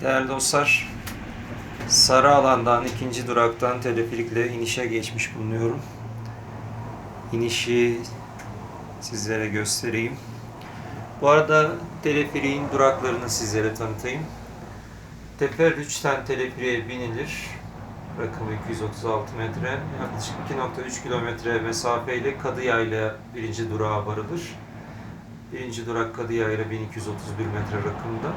Değerli dostlar, Sarı alandan ikinci duraktan teleferikle inişe geçmiş bulunuyorum. İnişi sizlere göstereyim. Bu arada teleferiğin duraklarını sizlere tanıtayım. Teferrüç'ten teleferiğe binilir. Rakımı 236 metre. Yaklaşık 2.3 kilometre mesafeyle Kadıyayla birinci durağa varılır. Birinci durak Kadıyayla 1231 metre rakımda.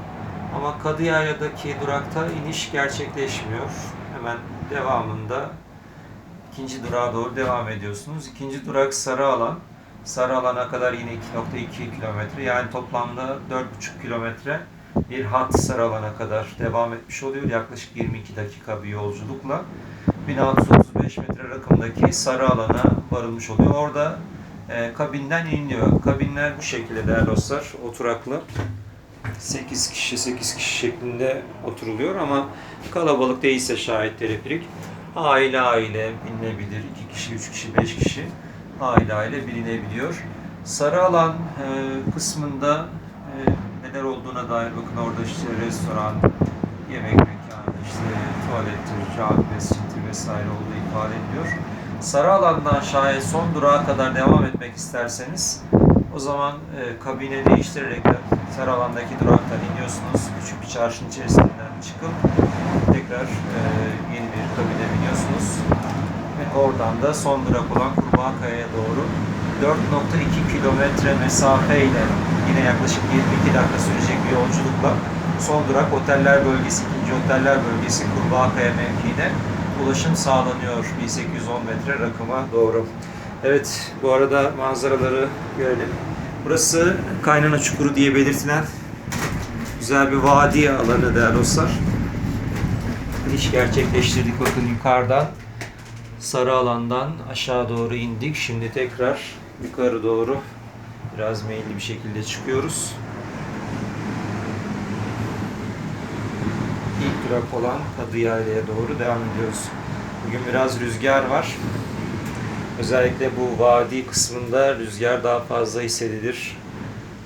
Ama Kadıyayla'daki durakta iniş gerçekleşmiyor. Hemen devamında ikinci durağa doğru devam ediyorsunuz. İkinci durak Sarıalan. Sarıalan'a kadar yine 2.2 kilometre yani toplamda 4.5 kilometre bir hat Sarıalan'a kadar devam etmiş oluyor. Yaklaşık 22 dakika bir yolculukla 1635 metre rakımdaki Sarıalan'a varılmış oluyor. Orada e, kabinden iniliyor. Kabinler bu şekilde değerli dostlar. Oturaklı. 8 kişi 8 kişi şeklinde oturuluyor ama kalabalık değilse şayet teleferik aile aile binilebilir. 2 kişi, 3 kişi, 5 kişi aile aile bilinebiliyor. Sarı alan e, kısmında e, neler olduğuna dair bakın orada işte restoran, yemek mekanı, işte tuvalettir, cami, mescittir vesaire olduğu ifade ediliyor. Sarı alandan şayet son durağa kadar devam etmek isterseniz o zaman e, kabine değiştirerek de Sarı alandaki duraktan iniyorsunuz. Küçük bir çarşının içerisinden çıkıp tekrar e, yeni bir kabine biniyorsunuz. Ve oradan da son durak olan Kurbağakaya'ya doğru 4.2 kilometre mesafeyle yine yaklaşık 22 dakika sürecek bir yolculukla son durak oteller bölgesi, ikinci oteller bölgesi Kurbağakaya mevkiine ulaşım sağlanıyor 1810 metre rakıma doğru. Evet bu arada manzaraları görelim. Burası Kaynana Çukuru diye belirtilen güzel bir vadi alanı değerli dostlar. İş gerçekleştirdik bakın yukarıdan sarı alandan aşağı doğru indik. Şimdi tekrar yukarı doğru biraz meyilli bir şekilde çıkıyoruz. İlk durak olan Kadıyayla'ya doğru devam ediyoruz. Bugün biraz rüzgar var. Özellikle bu vadi kısmında rüzgar daha fazla hissedilir.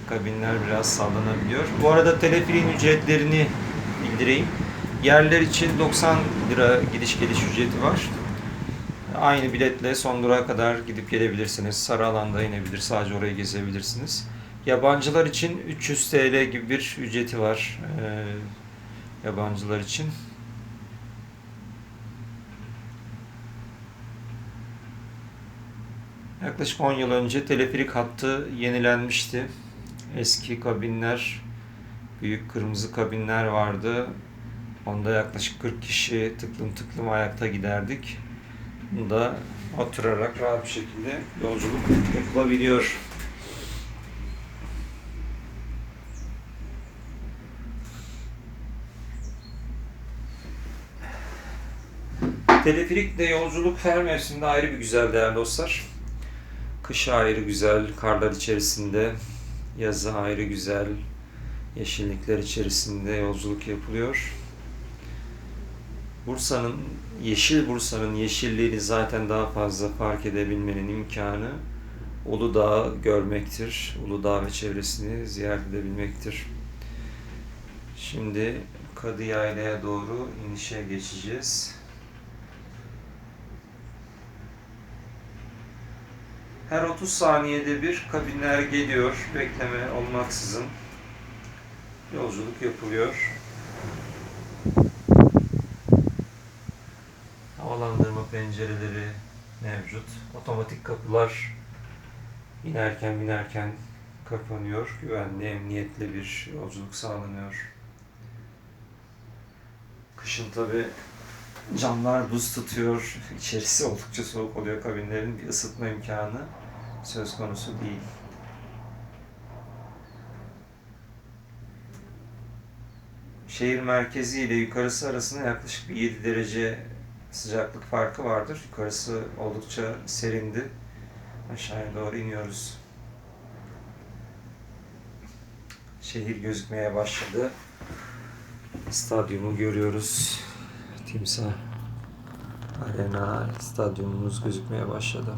Kabinler biraz sallanabiliyor. Bu arada teleferiğin ücretlerini bildireyim. Yerler için 90 lira gidiş geliş ücreti var. Aynı biletle son durağa kadar gidip gelebilirsiniz. Sarı alanda inebilir, sadece orayı gezebilirsiniz. Yabancılar için 300 TL gibi bir ücreti var. Ee, yabancılar için. Yaklaşık 10 yıl önce teleferik hattı yenilenmişti. Eski kabinler, büyük kırmızı kabinler vardı. Onda yaklaşık 40 kişi tıklım tıklım ayakta giderdik. Bunda oturarak rahat bir şekilde yolculuk yapılabiliyor. Teleferikle yolculuk her mevsimde ayrı bir güzel değerli dostlar. Kış ayrı güzel, karlar içerisinde, yazı ayrı güzel, yeşillikler içerisinde yolculuk yapılıyor. Bursa'nın, Yeşil Bursa'nın yeşilliğini zaten daha fazla fark edebilmenin imkanı Uludağ'ı görmektir. Uludağ ve çevresini ziyaret edebilmektir. Şimdi Kadıyayla'ya doğru inişe geçeceğiz. Her 30 saniyede bir kabinler geliyor. Bekleme olmaksızın yolculuk yapılıyor. Havalandırma pencereleri mevcut. Otomatik kapılar inerken binerken kapanıyor. Güvenli, emniyetli bir yolculuk sağlanıyor. Kışın tabi camlar buz tutuyor. İçerisi oldukça soğuk oluyor kabinlerin. Bir ısıtma imkanı söz konusu değil. Şehir merkezi ile yukarısı arasında yaklaşık bir 7 derece sıcaklık farkı vardır. Yukarısı oldukça serindi. Aşağıya doğru iniyoruz. Şehir gözükmeye başladı. Stadyumu görüyoruz. Timsah Arena stadyumumuz gözükmeye başladı.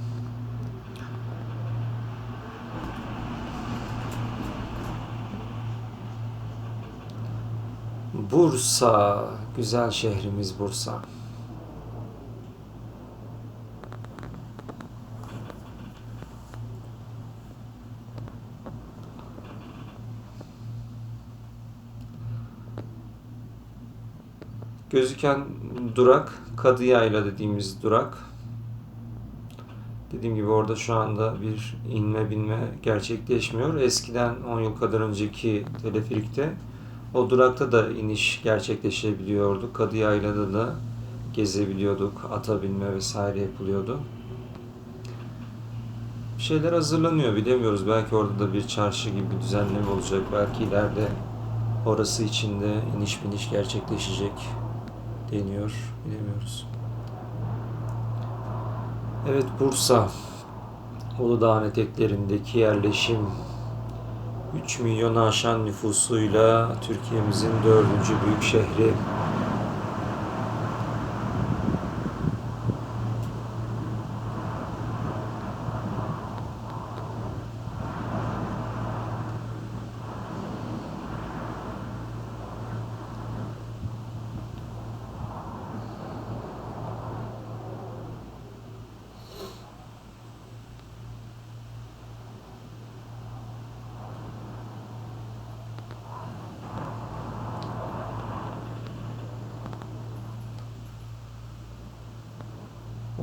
Bursa, güzel şehrimiz Bursa. Gözüken durak Kadıyayla dediğimiz durak. Dediğim gibi orada şu anda bir inme binme gerçekleşmiyor. Eskiden 10 yıl kadar önceki teleferikte o durakta da iniş gerçekleşebiliyordu. Kadıyayla'da da gezebiliyorduk. Ata binme vesaire yapılıyordu. Bir şeyler hazırlanıyor bilemiyoruz. Belki orada da bir çarşı gibi bir düzenleme olacak. Belki ileride orası içinde iniş biniş gerçekleşecek deniyor. Bilemiyoruz. Evet Bursa Uludağ'ın eteklerindeki yerleşim 3 milyonu aşan nüfusuyla Türkiye'mizin dördüncü büyük şehri.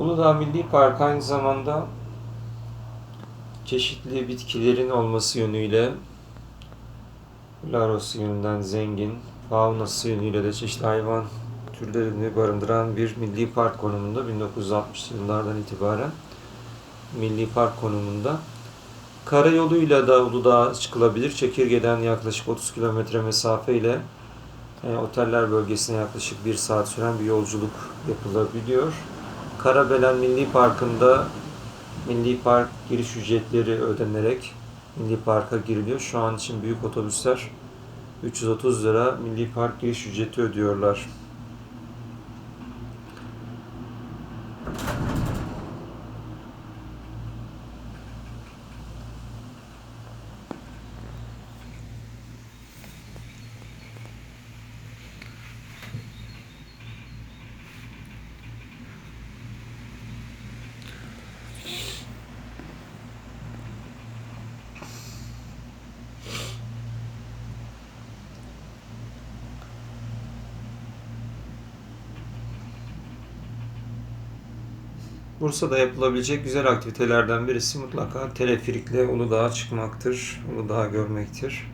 Uludağ Milli Park aynı zamanda çeşitli bitkilerin olması yönüyle Laros yönünden zengin, faunası yönüyle de çeşitli hayvan türlerini barındıran bir milli park konumunda 1960 yıllardan itibaren milli park konumunda. Karayoluyla da Uludağ'a çıkılabilir. Çekirge'den yaklaşık 30 kilometre mesafeyle e, oteller bölgesine yaklaşık bir saat süren bir yolculuk yapılabiliyor. Karabelen Milli Parkı'nda Milli Park giriş ücretleri ödenerek Milli Park'a giriliyor. Şu an için büyük otobüsler 330 lira Milli Park giriş ücreti ödüyorlar. Bursa'da yapılabilecek güzel aktivitelerden birisi mutlaka teleferikle Uludağ'a çıkmaktır, Uludağ'ı görmektir.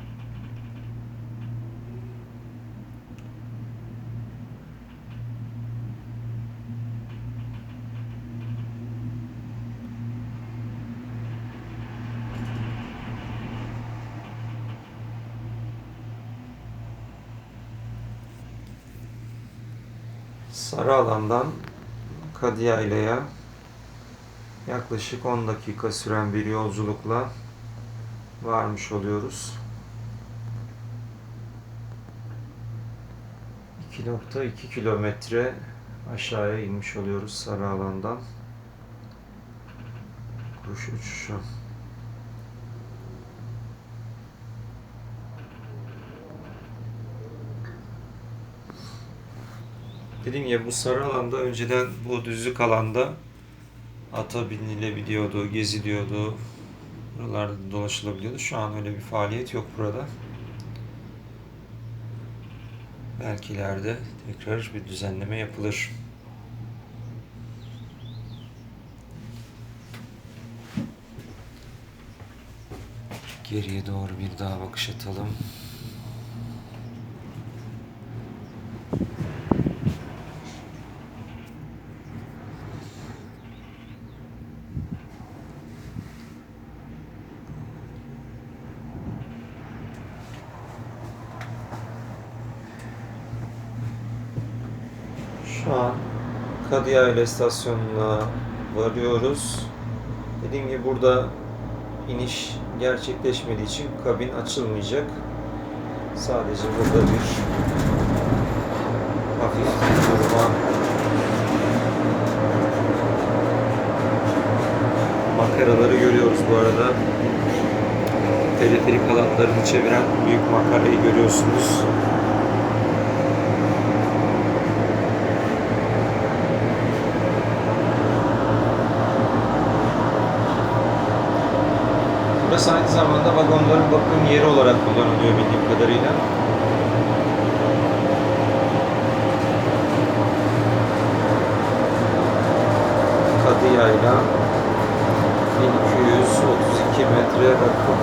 Sarı alandan Kadiyayla'ya yaklaşık 10 dakika süren bir yolculukla varmış oluyoruz. 2.2 kilometre aşağıya inmiş oluyoruz sarı alandan. Kuş uçuşu. Dediğim gibi bu sarı alanda önceden bu düzlük alanda ata binilebiliyordu, geziliyordu. Buralarda dolaşılabiliyordu. Şu an öyle bir faaliyet yok burada. Belki ileride tekrar bir düzenleme yapılır. Geriye doğru bir daha bakış atalım. Şu an Kadıyayla istasyonuna varıyoruz. Dediğim gibi burada iniş gerçekleşmediği için kabin açılmayacak. Sadece burada bir hafif durma makaraları görüyoruz bu arada. Teleferik halatlarını çeviren büyük makarayı görüyorsunuz. Burası aynı zamanda vagonların bakım yeri olarak kullanılıyor bildiğim kadarıyla. Kadıyayla 1232 metre rakım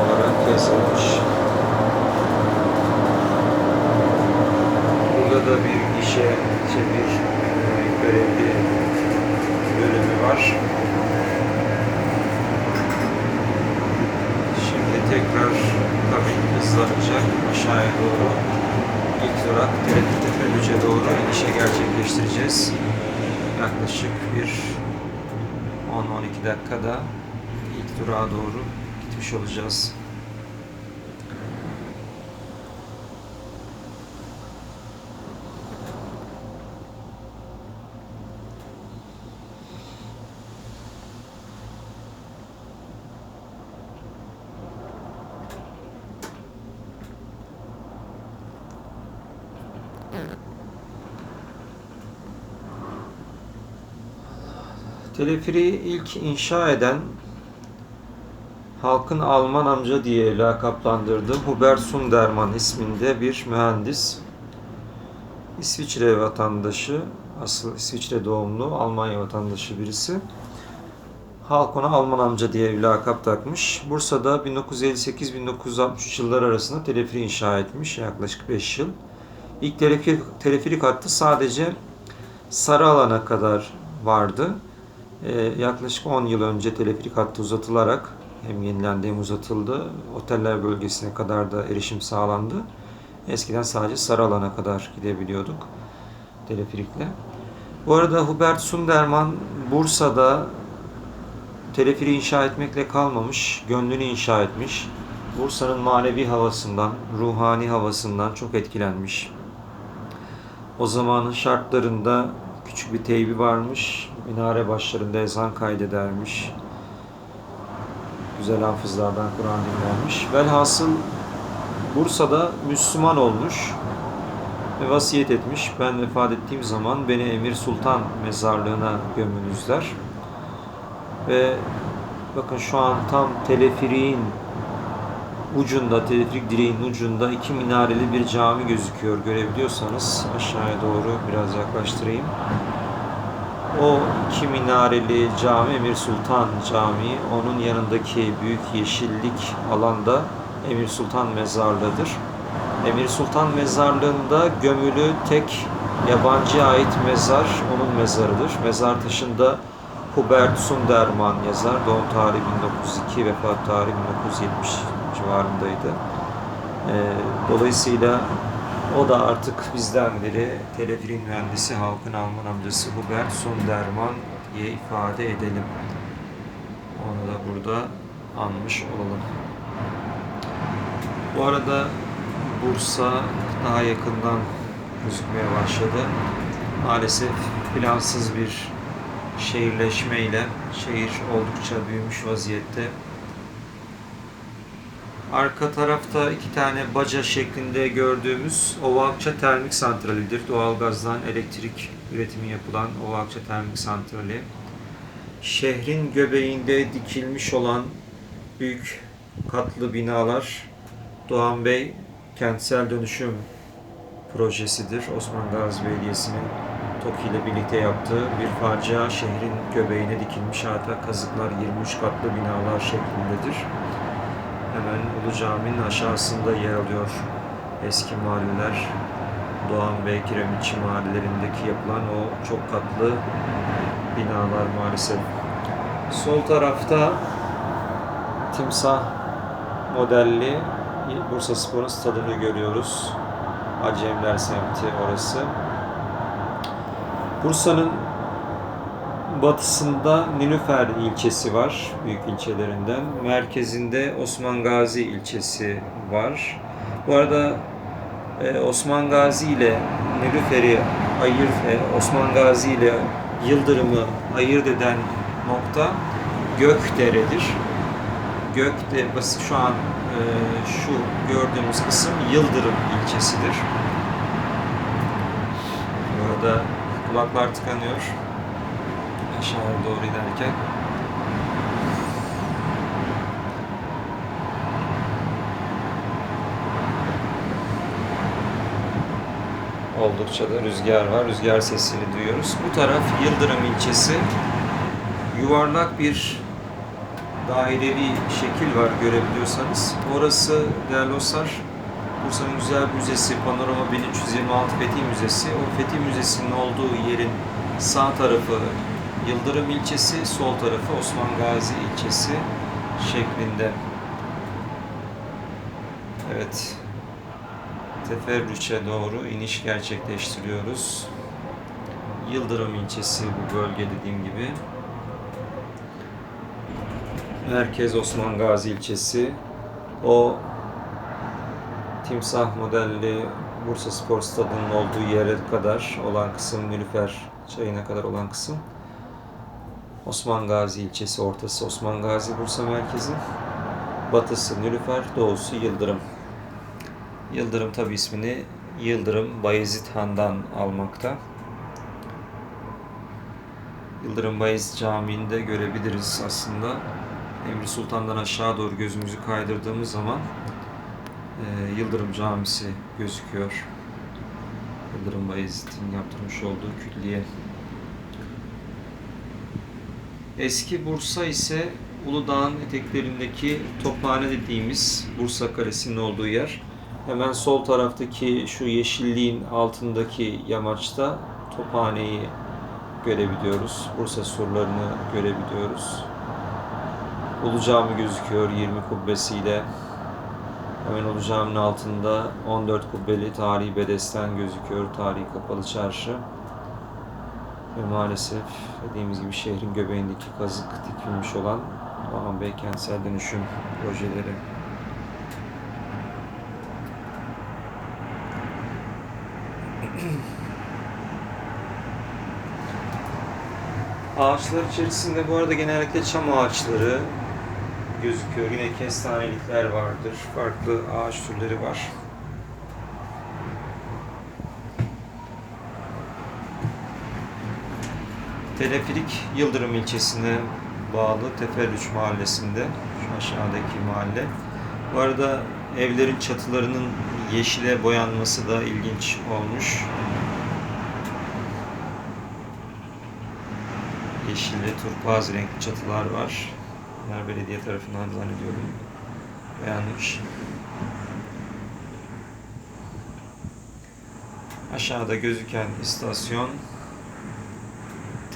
olarak yazılmış. Burada da bir işe, şey bir e, görevli bölümü var. Şimdi tekrar kabin hızlanacak aşağıya doğru. İlk durak Tepe doğru inişe gerçekleştireceğiz. Yaklaşık bir 10-12 dakikada ilk durağa doğru gitmiş olacağız. Teleferiği ilk inşa eden halkın Alman amca diye lakaplandırdığı Hubert Sunderman isminde bir mühendis. İsviçre vatandaşı, asıl İsviçre doğumlu Almanya vatandaşı birisi. Halk ona Alman amca diye bir lakap takmış. Bursa'da 1958-1963 yıllar arasında teleferi inşa etmiş yaklaşık 5 yıl. İlk teleferik, teleferik hattı sadece Sarı alana kadar vardı. Ee, yaklaşık 10 yıl önce teleferik hattı uzatılarak hem yenilendi hem uzatıldı. Oteller bölgesine kadar da erişim sağlandı. Eskiden sadece sarı alana kadar gidebiliyorduk teleferikle. Bu arada Hubert Sunderman Bursa'da teleferi inşa etmekle kalmamış, gönlünü inşa etmiş. Bursa'nın manevi havasından, ruhani havasından çok etkilenmiş. O zamanın şartlarında küçük bir teybi varmış. Minare başlarında ezan kaydedermiş. Güzel hafızlardan Kur'an dinlermiş. Velhasıl Bursa'da Müslüman olmuş ve vasiyet etmiş. Ben vefat ettiğim zaman beni Emir Sultan mezarlığına gömünüzler. Ve bakın şu an tam teleferiğin ucunda, teleferik direğinin ucunda iki minareli bir cami gözüküyor. Görebiliyorsanız aşağıya doğru biraz yaklaştırayım. O iki minareli cami Emir Sultan Camii. Onun yanındaki büyük yeşillik alanda Emir Sultan Mezarlığı'dır. Emir Sultan Mezarlığı'nda gömülü tek yabancıya ait mezar onun mezarıdır. Mezar taşında Hubert Sunderman yazar. Doğum tarihi 1902, vefat tarihi 1970 civarındaydı. Ee, dolayısıyla o da artık bizden biri teleferin mühendisi halkın Alman amcası Hubert Sunderman diye ifade edelim. Onu da burada anmış olalım. Bu arada Bursa daha yakından gözükmeye başladı. Maalesef plansız bir şehirleşmeyle şehir oldukça büyümüş vaziyette. Arka tarafta iki tane baca şeklinde gördüğümüz Ovalakça Termik Santrali'dir. Doğalgazdan elektrik üretimi yapılan Ovalakça Termik Santrali. Şehrin göbeğinde dikilmiş olan büyük katlı binalar Doğan Bey kentsel dönüşüm projesidir. Osman Gazi Belediyesi'nin TOKİ ile birlikte yaptığı bir facia şehrin göbeğine dikilmiş hatta kazıklar 23 katlı binalar şeklindedir. Hemen Ulu Cami'nin aşağısında yer alıyor eski mahalleler. Doğan Bey, Kiremitçi mahallelerindeki yapılan o çok katlı binalar maalesef. Sol tarafta timsah modelli Bursa Spor'un stadını görüyoruz. Acemler semti orası. Bursa'nın batısında Nilüfer ilçesi var, büyük ilçelerinden. Merkezinde Osman Gazi ilçesi var. Bu arada e, Osman Gazi ile Nilüfer'i ayır, e, Osman Gazi ile Yıldırım'ı ayırt eden nokta Gökdere'dir. Gökde basit şu an e, şu gördüğümüz kısım Yıldırım ilçesidir. Burada kulaklar tıkanıyor şehre doğru inerken oldukça da rüzgar var. Rüzgar sesini duyuyoruz. Bu taraf Yıldırım ilçesi. Yuvarlak bir dairevi şekil var görebiliyorsanız. Orası değerli dostlar Bursa'nın güzel müzesi Panorama 1326 Fethi Müzesi. O Fethi Müzesi'nin olduğu yerin sağ tarafı Yıldırım ilçesi, sol tarafı Osman Gazi ilçesi şeklinde. Evet. Teferrüçe doğru iniş gerçekleştiriyoruz. Yıldırım ilçesi bu bölge dediğim gibi. Merkez Osman Gazi ilçesi. O timsah modelli Bursa Spor Stadı'nın olduğu yere kadar olan kısım Nilüfer çayına kadar olan kısım Osman Gazi ilçesi ortası Osman Gazi Bursa merkezi batısı Nilüfer doğusu Yıldırım Yıldırım tabi ismini Yıldırım Bayezid Han'dan almakta. Yıldırım Bayezid Camii'nde görebiliriz aslında. Emri Sultan'dan aşağı doğru gözümüzü kaydırdığımız zaman e, Yıldırım Camisi gözüküyor. Yıldırım Bayezid'in yaptırmış olduğu külliye. Eski Bursa ise Uludağ'ın eteklerindeki Tophane dediğimiz Bursa Kalesi'nin olduğu yer. Hemen sol taraftaki şu yeşilliğin altındaki yamaçta Tophane'yi görebiliyoruz. Bursa surlarını görebiliyoruz. Ulu Cami gözüküyor 20 kubbesiyle. Hemen Ulu Cami'nin altında 14 kubbeli tarihi bedesten gözüküyor. Tarihi kapalı çarşı. Ve maalesef dediğimiz gibi şehrin göbeğindeki kazık dikilmiş olan Doğan Bey kentsel dönüşüm projeleri. Ağaçlar içerisinde bu arada genellikle çam ağaçları gözüküyor. Yine kestanelikler vardır. Farklı ağaç türleri var. Teleferik Yıldırım ilçesine bağlı Teferrüç mahallesinde. Şu aşağıdaki mahalle. Bu arada evlerin çatılarının yeşile boyanması da ilginç olmuş. Yeşil ve turkuaz renkli çatılar var. Bunlar belediye tarafından zannediyorum beğenmiş. Aşağıda gözüken istasyon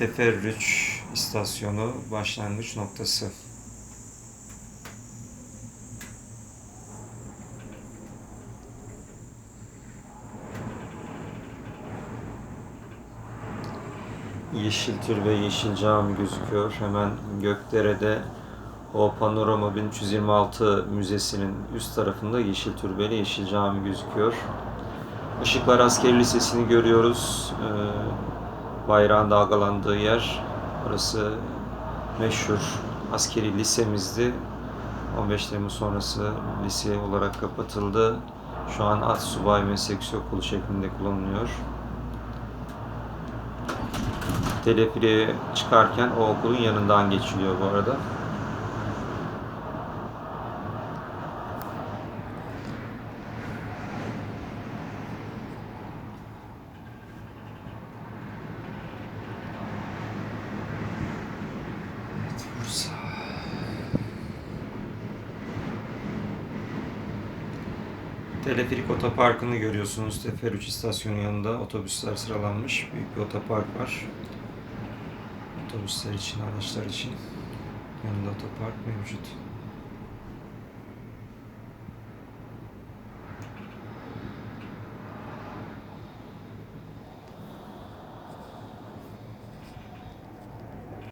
Teferrüç istasyonu başlangıç noktası. Yeşil Tür ve Yeşil Cami gözüküyor. Hemen Gökdere'de o Panorama 1326 Müzesi'nin üst tarafında Yeşil Türbe ile Yeşil Cami gözüküyor. Işıklar Askeri Lisesi'ni görüyoruz. Ee, bayrağın dalgalandığı yer. Orası meşhur askeri lisemizdi. 15 Temmuz sonrası lise olarak kapatıldı. Şu an At Subay Meslek Okulu şeklinde kullanılıyor. Teleferiğe çıkarken o okulun yanından geçiliyor bu arada. Evet, Bursa. Teleferik otoparkını görüyorsunuz. Teferruç istasyonu yanında otobüsler sıralanmış. Büyük bir otopark var. Otobüsler için, araçlar için yanında otopark mevcut.